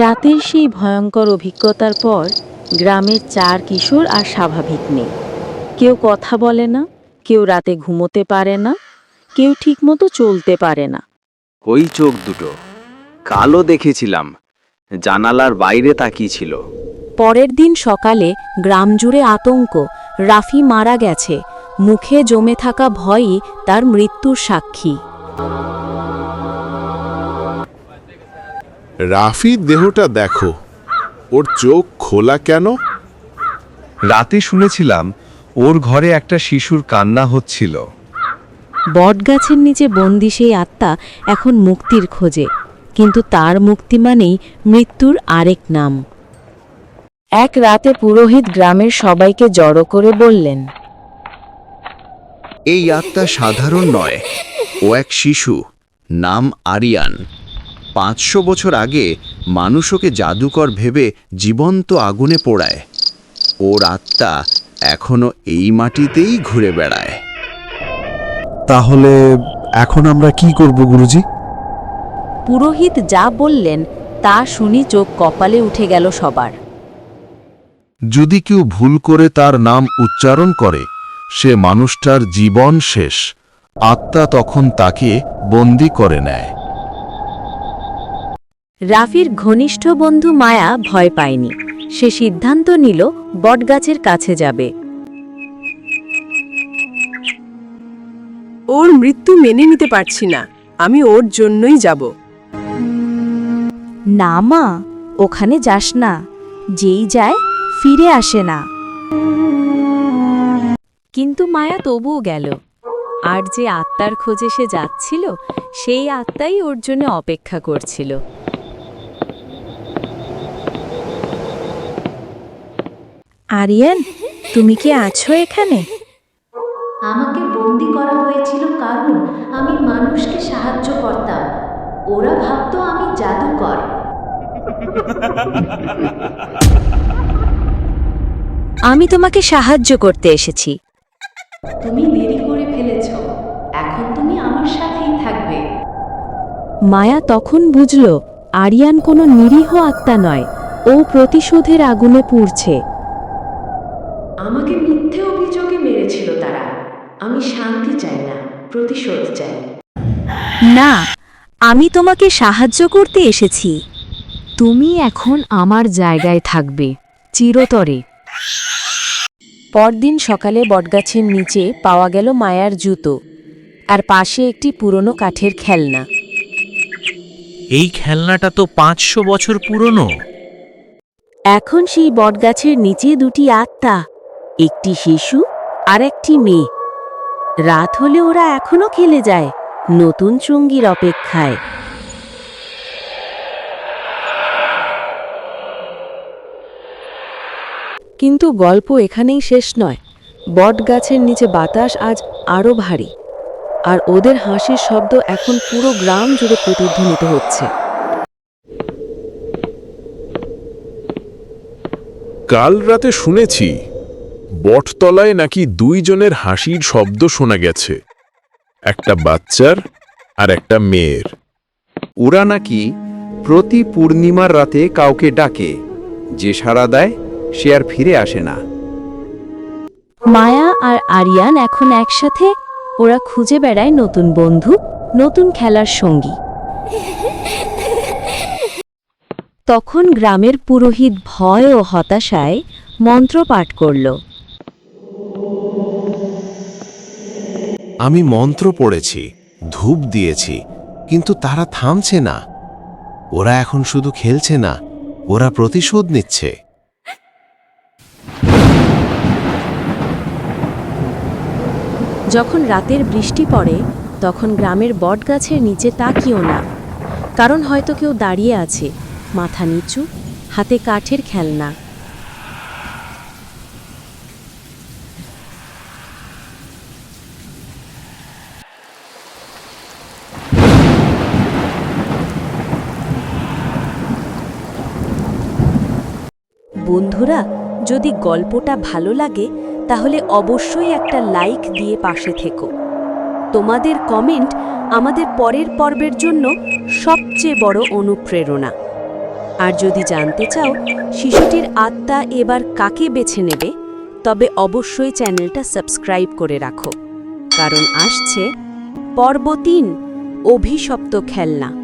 রাতের সেই ভয়ঙ্কর অভিজ্ঞতার পর গ্রামের চার কিশোর আর স্বাভাবিক নেই। কেউ কথা বলে না কেউ রাতে ঘুমোতে পারে না কেউ ঠিকমতো চলতে পারে না। ওই চোখ দুটো কালো দেখেছিলাম জানালার বাইরে তাকিয়েছিল। পরের দিন সকালে গ্রাম জুড়ে আতঙ্ক রাফি মারা গেছে মুখে জমে থাকা ভয়ই তার মৃত্যুর সাক্ষী। রাফির দেহটা দেখো। ওর চোখ খোলা কেন? রাতে শুনেছিলাম ওর ঘরে একটা শিশুর কান্না হচ্ছিল। বটগাছের নিচে বন্দি সেই আত্মা এখন মুক্তির খোঁজে কিন্তু তার মুক্তি মানেই মৃত্যুর আরেক নাম। এক রাতে পুরোহিত গ্রামের সবাইকে জড়ো করে বললেন এই আত্মা সাধারণ নয় ও এক শিশু নাম আরিয়ান। পাঁচশো বছর আগে মানুষ ওকে জাদুকর ভেবে জীবন্ত আগুনে পোড়ায়। ওর আত্মা এখনও এই মাটিতেই ঘুরে বেড়ায়। তাহলে এখন আমরা কি করব গুরুজি? পুরোহিত যা বললেন তা শুনি চোখ কপালে উঠে গেল সবার। যদি কেউ ভুল করে তার নাম উচ্চারণ করে সে মানুষটার জীবন শেষ। আত্মা তখন তাকে বন্দি করে নেয়। রাফির ঘনিষ্ঠ বন্ধু মায়া ভয় পায়নি। সে সিদ্ধান্ত নিল বটগাছের কাছে যাবে। ওর মৃত্যু মেনে নিতে পারছি না। আমি ওর জন্যই যাব। না মা ওখানে যাস না। যেই যায় ফিরে আসে না। কিন্তু মায়া তবুও গেল। আর যে আত্মার খোঁজে সে যাচ্ছিল সেই আত্মাই ওর জন্য অপেক্ষা করছিল। আরিয়ান তুমি কি আছো এখানে? আমাকে বন্দি করা হয়েছিল কারণ আমি মানুষকে সাহায্য করতাম। ওরা ভাবতো আমি জাদুকর। আমি তোমাকে সাহায্য করতে এসেছি। তুমি দেরি করে ফেলেছ। এখন তুমি আমার সাথেই থাকবে। মায়া তখন বুঝল আরিয়ান কোনো নিরীহ আত্মা নয়। ও প্রতিশোধের আগুনে পুড়ছে। আমাকে মিথ্যে অভিযোগে মেরেছিল তারা। আমি শান্তি চাই না প্রতিশোধ চাই। না আমি তোমাকে সাহায্য করতে এসেছি। তুমি এখন আমার জায়গায় থাকবে চিরতরে। পরদিন সকালে বটগাছের নিচে পাওয়া গেল মায়ার জুতো আর পাশে একটি পুরনো কাঠের খেলনা। এই খেলনাটা তো পাঁচশো বছর পুরনো। এখন সেই বটগাছের নিচে দুটি আত্মা। একটি শিশু আর একটি মেয়ে। রাত হলে ওরা এখনও খেলে যায় নতুন সঙ্গীর অপেক্ষায়। কিন্তু গল্প এখানেই শেষ নয়। বট গাছের নিচে বাতাস আজ আরও ভারী। আর ওদের হাসির শব্দ এখন পুরো গ্রাম জুড়ে প্রতিধ্বনিত হচ্ছে। কাল রাতে শুনেছি বটতলায় নাকি দুইজনের হাসির শব্দ শোনা গেছে। একটা বাচ্চার আর একটা মেয়ের। ওরা নাকি প্রতি পূর্ণিমার রাতে কাউকে ডাকে যে সাড়া দেয় সে আর ফিরে আসে না। মায়া আর আরিয়ান এখন একসাথে ওরা খুঁজে বেড়ায় নতুন বন্ধু নতুন খেলার সঙ্গী। তখন গ্রামের পুরোহিত ভয় ও হতাশায় মন্ত্র পাঠ করল। আমি মন্ত্র পড়েছি, ধূপ দিয়েছি, কিন্তু তারা থামছে না। ওরা এখন শুধু খেলছে না, ওরা প্রতিশোধ নিচ্ছে। যখন রাতের বৃষ্টি পড়ে, তখন গ্রামের বটগাছের নিচে তাকিও না। কারণ হয়তো কেউ দাঁড়িয়ে আছে, মাথা নিচু, হাতে কাঠের খেলনা। বন্ধুরা, যদি গল্পটা ভালো লাগে, তাহলে অবশ্যই একটা লাইক দিয়ে পাশে থেকো। তোমাদের কমেন্ট আমাদের পরের পর্বের জন্য সবচেয়ে বড় অনুপ্রেরণা। আর যদি জানতে চাও শিশুটির আত্মা এবার কাকে বেছে নেবে, তবে অবশ্যই চ্যানেলটা সাবস্ক্রাইব করে রাখো। কারণ আসছে পর্ব তিন, অভিশপ্ত খেলনা।